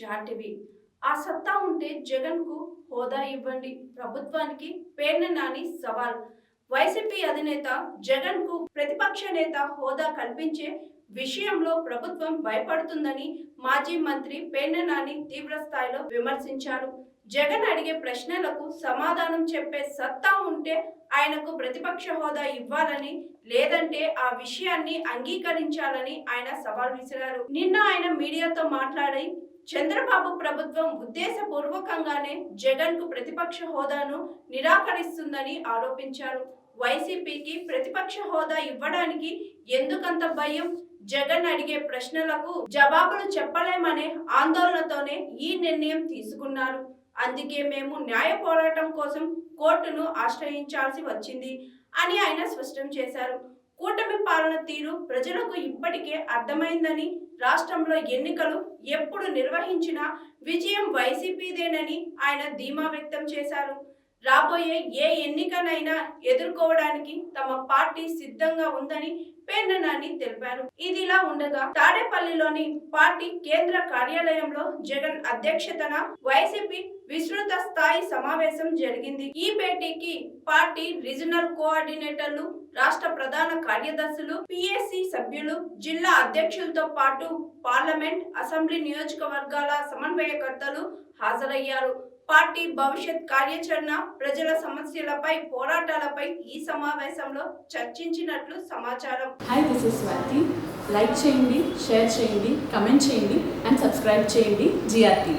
జాటివి ఆ సత్తా ఉంటే జగన్కు హోదా ఇవ్వండి. ప్రభుత్వానికి పేర్న నాని సవాల్. వైసీపీ అధినేత జగన్కు ప్రతిపక్ష నేత హోదా కల్పించే విషయంలో ప్రభుత్వం భయపడుతుందని మాజీ మంత్రి పేర్న నాని తీవ్ర స్థాయిలో విమర్శించారు. జగన్ అడిగే ప్రశ్నలకు సమాధానం చెప్పే సత్తా ఉంటే ఆయనకు ప్రతిపక్ష హోదా ఇవ్వాలని లేదంటే ఆ విషయాన్ని అంగీకరించాలని ఆయన సవాల్ విసిరారు. నిన్న ఆయన మీడియాతో మాట్లాడి చంద్రబాబు ప్రభుత్వం ఉద్దేశపూర్వకంగానే జగన్కు ప్రతిపక్ష హోదాను నిరాకరిస్తుందని ఆరోపించారు. వైసీపీకి ప్రతిపక్ష హోదా ఇవ్వడానికి ఎందుకంత భయం? జగన్ అడిగే ప్రశ్నలకు జవాబులు చెప్పలేమనే ఆందోళనతోనే ఈ నిర్ణయం తీసుకున్నారు. అందుకే మేము న్యాయ పోరాటం కోసం కోర్టును ఆశ్రయించాల్సి వచ్చింది అని ఆయన స్పష్టం చేశారు. కూటమి పాలన తీరు ప్రజలకు ఇప్పటికే అర్థమైందని రాష్ట్రంలో ఎన్నికలు ఎప్పుడు నిర్వహించినా విజయం వైసీపీదేనని ఆయన ధీమా వ్యక్తం చేశారు. రాబోయే ఏ ఎన్నికనైనా ఎదుర్కోవడానికి తమ పార్టీ సిద్ధంగా ఉందని పేర్ననాని తెలిపారు. ఇదిలా ఉండగా తాడేపల్లిలోని పార్టీ కేంద్ర కార్యాలయంలో జగన్ అధ్యక్షతన వైసీపీ విస్తృత స్థాయి సమావేశం జరిగింది. ఈ భేటీకి పార్టీ రీజనల్ కోఆర్డినేటర్లు రాష్ట్ర ప్రధాన కార్యదర్శులు పిఎస్సి సభ్యులు జిల్లా అధ్యక్షులతో పాటు పార్లమెంట్ అసెంబ్లీ నియోజకవర్గాల సమన్వయకర్తలు హాజరయ్యారు. పార్టీ భవిష్యత్ కార్యాచరణ ప్రజల సమస్యలపై పోరాటాలపై ఈ సమావేశంలో చర్చించినట్లు సమాచారం. Hi this is Swathi like చేయండి షేర్ చేయండి కమెంట్ చేయండి అండ్ సబ్స్క్రైబ్ చేయండి జిఆర్టీవీ